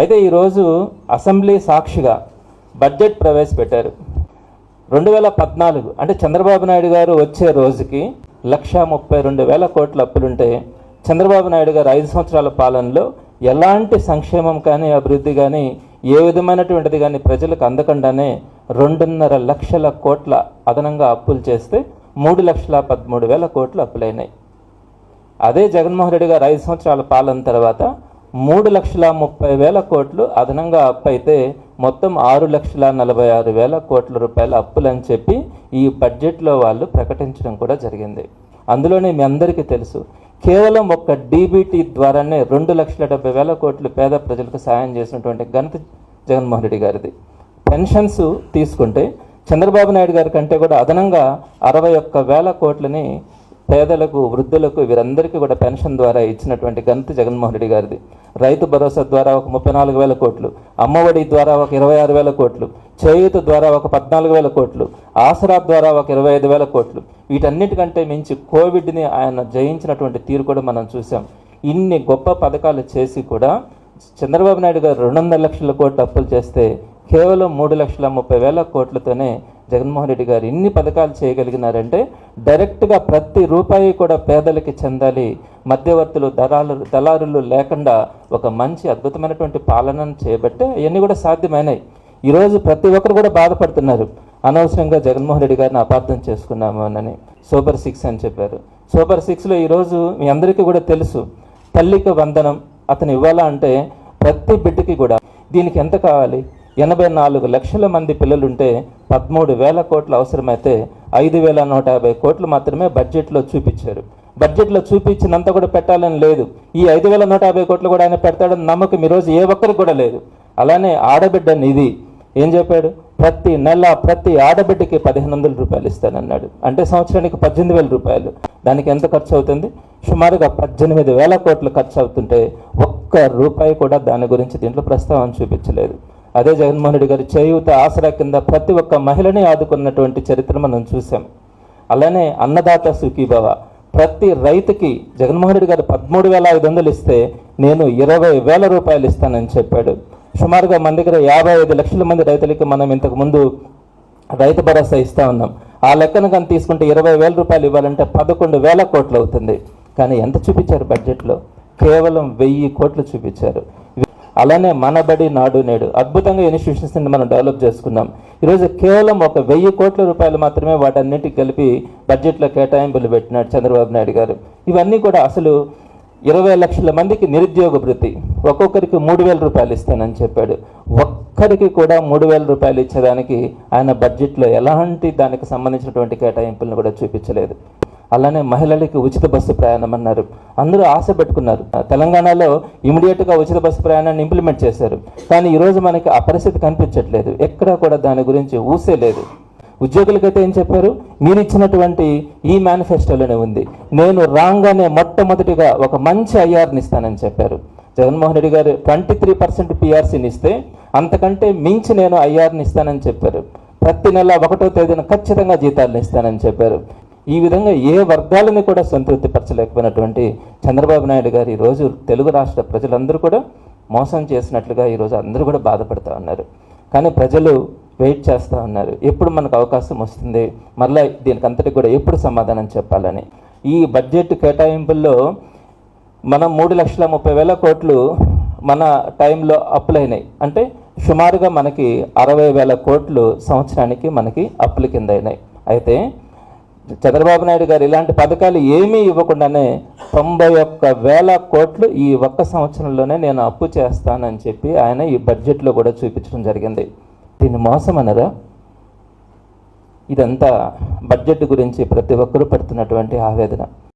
అయితే ఈరోజు అసెంబ్లీ సాక్షిగా బడ్జెట్ ప్రవేశపెట్టారు. రెండు వేల పద్నాలుగు అంటే చంద్రబాబు నాయుడు గారు వచ్చే రోజుకి లక్ష ముప్పై రెండు వేల కోట్ల అప్పులుంటే చంద్రబాబు నాయుడు గారు ఐదు సంవత్సరాల పాలనలో ఎలాంటి సంక్షేమం కానీ అభివృద్ధి కానీ ఏ విధమైనటువంటిది కానీ ప్రజలకు అందకుండానే రెండున్నర లక్షల కోట్ల అదనంగా అప్పులు చేస్తే మూడు లక్షల పదమూడు వేల కోట్లు అప్పులైనాయి. అదే జగన్మోహన్ రెడ్డి గారు ఐదు సంవత్సరాల పాలన తర్వాత మూడు లక్షల ముప్పై వేల కోట్లు అదనంగా అప్పు అయితే మొత్తం ఆరు లక్షల నలభై ఆరు వేల కోట్ల రూపాయల అప్పులని చెప్పి ఈ బడ్జెట్లో వాళ్ళు ప్రకటించడం కూడా జరిగింది. అందులోనే మీ అందరికీ తెలుసు కేవలం ఒక్క డీబీటీ ద్వారానే రెండు లక్షల డెబ్బై వేల కోట్లు పేద ప్రజలకు సాయం చేసినటువంటి ఘనత జగన్మోహన్ రెడ్డి గారిది. పెన్షన్స్ తీసుకుంటే చంద్రబాబు నాయుడు గారి కంటే కూడా అదనంగా అరవై ఒక్క వేల కోట్లని పేదలకు వృద్ధులకు వీరందరికీ కూడా పెన్షన్ ద్వారా ఇచ్చినటువంటి ఘనత జగన్మోహన్ రెడ్డి గారిది. రైతు భరోసా ద్వారా ఒక ముప్పై నాలుగు వేల కోట్లు అమ్మఒడి ద్వారా ఒక ఇరవై ఆరు వేల కోట్లు చేయూత ద్వారా ఒక పద్నాలుగు వేల కోట్లు ఆసరా ద్వారా ఒక ఇరవై ఐదు వేల కోట్లు. వీటన్నిటికంటే మించి కోవిడ్ని ఆయన జయించినటువంటి తీరు కూడా మనం చూసాం ఇన్ని గొప్ప పథకాలు చేసి కూడా చంద్రబాబు నాయుడు గారు రెండు వందల లక్షల కోట్లు అప్పులు చేస్తే కేవలం మూడు లక్షల ముప్పై వేల కోట్లతోనే జగన్మోహన్ రెడ్డి గారు ఇన్ని పథకాలు చేయగలిగినారంటే డైరెక్ట్గా ప్రతి రూపాయి కూడా పేదలకి చెందాలి మధ్యవర్తులు దళాలు దళారులు లేకుండా ఒక మంచి అద్భుతమైనటువంటి పాలనను చేయబట్టే అవన్నీ కూడా సాధ్యమైనాయి. ఈరోజు ప్రతి ఒక్కరు కూడా బాధపడుతున్నారు. అనవసరంగా జగన్మోహన్ రెడ్డి గారిని అపార్థం చేసుకున్నాము అని సూపర్ సిక్స్ అని చెప్పారు. సూపర్ సిక్స్లో ఈరోజు మీ అందరికీ కూడా తెలుసు తల్లికి వందనం అతను ఇవ్వాలా అంటే ప్రతి బిడ్డకి కూడా. దీనికి ఎంత కావాలి? ఎనభై నాలుగు లక్షల మంది పిల్లలుంటే పదమూడు వేల కోట్లు అవసరమైతే ఐదు వేల నూట యాభై కోట్లు మాత్రమే బడ్జెట్లో చూపించారు. బడ్జెట్లో చూపించినంత కూడా పెట్టాలని లేదు. ఈ ఐదు వేల నూట యాభై కోట్లు కూడా ఆయన పెడతాడని నమ్మకం ఈరోజు ఏ ఒక్కరికి కూడా లేదు. అలానే ఆడబిడ్డ నిధి ఏం చెప్పాడు? ప్రతి నెల ప్రతి ఆడబిడ్డకి పదిహేను వందల రూపాయలు ఇస్తానన్నాడు. అంటే సంవత్సరానికి పద్దెనిమిది వేల రూపాయలు. దానికి ఎంత ఖర్చు అవుతుంది? సుమారుగా పద్దెనిమిది వేల కోట్లు ఖర్చు అవుతుంటే ఒక్క రూపాయి కూడా దాని గురించి దీంట్లో ప్రస్తావన చూపించలేదు. అదే జగన్మోహన్ రెడ్డి చేయూత ఆసరా కింద ప్రతి ఒక్క మహిళని ఆదుకున్నటువంటి చరిత్ర మనం చూసాం అలానే అన్నదాత సుఖీభవ ప్రతి రైతుకి జగన్మోహన్ రెడ్డి గారు పదమూడు వేల ఐదు వందలు ఇస్తే నేను ఇరవై వేల రూపాయలు ఇస్తానని చెప్పాడు. సుమారుగా మన దగ్గర యాభై ఐదు లక్షల మంది రైతులకి మనం ఇంతకుముందు రైతు భరోసా ఇస్తూ ఉన్నాం. ఆ లెక్కను కానీ తీసుకుంటే ఇరవై వేల రూపాయలు ఇవ్వాలంటే పదకొండు వేల కోట్లు అవుతుంది. కానీ ఎంత చూపించారు బడ్జెట్లో? కేవలం వెయ్యి కోట్లు చూపించారు. అలానే మనబడి నాడు నేడు. అద్భుతంగా ఇన్స్టిట్యూషన్స్ని మనం డెవలప్ చేసుకున్నాం ఈరోజు కేవలం ఒక వెయ్యి కోట్ల రూపాయలు మాత్రమే వాటన్నిటికి కలిపి బడ్జెట్లో కేటాయింపులు పెట్టినాడు చంద్రబాబు నాయుడు గారు. ఇవన్నీ కూడా అసలు ఇరవై లక్షల మందికి నిరుద్యోగ భృతి ఒక్కొక్కరికి మూడు వేల రూపాయలు ఇస్తానని చెప్పాడు. ఒక్కరికి కూడా మూడు వేల రూపాయలు ఇచ్చేదానికి ఆయన బడ్జెట్లో ఎలాంటి దానికి సంబంధించినటువంటి కేటాయింపులను కూడా చూపించలేదు. అలానే మహిళలకి ఉచిత బస్సు ప్రయాణం అన్నారు. అందరూ ఆశ పెట్టుకున్నారు. తెలంగాణలో ఇమీడియట్గా ఉచిత బస్సు ప్రయాణాన్ని ఇంప్లిమెంట్ చేశారు. కానీ ఈరోజు మనకి ఆ పరిస్థితి కనిపించట్లేదు. ఎక్కడా కూడా దాని గురించి ఊసే లేదు. ఉద్యోగులకైతే ఏం చెప్పారు? మీరు ఇచ్చినటువంటి ఈ మేనిఫెస్టోలోనే ఉంది. నేను రాగానే మొట్టమొదటిగా ఒక మంచి ఐఆర్ని ఇస్తానని చెప్పారు. జగన్మోహన్ రెడ్డి గారు ట్వంటీ త్రీ పర్సెంట్ పిఆర్సీని ఇస్తే అంతకంటే మించి నేను ఐఆర్ని ఇస్తానని చెప్పారు. ప్రతి నెల ఒకటో తేదీన ఖచ్చితంగా జీతాలను ఇస్తానని చెప్పారు. ఈ విధంగా ఏ వర్గాలని కూడా సంతృప్తిపరచలేకపోయినటువంటి చంద్రబాబు నాయుడు గారు ఈరోజు తెలుగు రాష్ట్ర ప్రజలందరూ కూడా మోసం చేసినట్లుగా ఈరోజు అందరూ కూడా బాధపడుతూ ఉన్నారు. కానీ ప్రజలు వెయిట్ చేస్తూ ఉన్నారు. ఎప్పుడు మనకు అవకాశం వస్తుంది? మరలా దీనికి అంతటి కూడా ఎప్పుడు సమాధానం చెప్పాలని? ఈ బడ్జెట్ కేటాయింపుల్లో మనం మూడు లక్షల ముప్పై వేల కోట్లు మన టైంలో అప్పులైనాయి అంటే సుమారుగా మనకి అరవై వేల కోట్లు సంవత్సరానికి మనకి అప్పుల కింద అయినాయి. అయితే చంద్రబాబు నాయుడు గారు ఇలాంటి పథకాలు ఏమీ ఇవ్వకుండానే తొంభై ఒక్క వేల కోట్లు ఈ ఒక్క సంవత్సరంలోనే నేను అప్పు చేస్తానని చెప్పి ఆయన ఈ బడ్జెట్లో కూడా చూపించడం జరిగింది. దీన్ని మోసం అనరా? ఇదంతా బడ్జెట్ గురించి ప్రతి ఒక్కరూ పడుతున్నటువంటి ఆవేదన.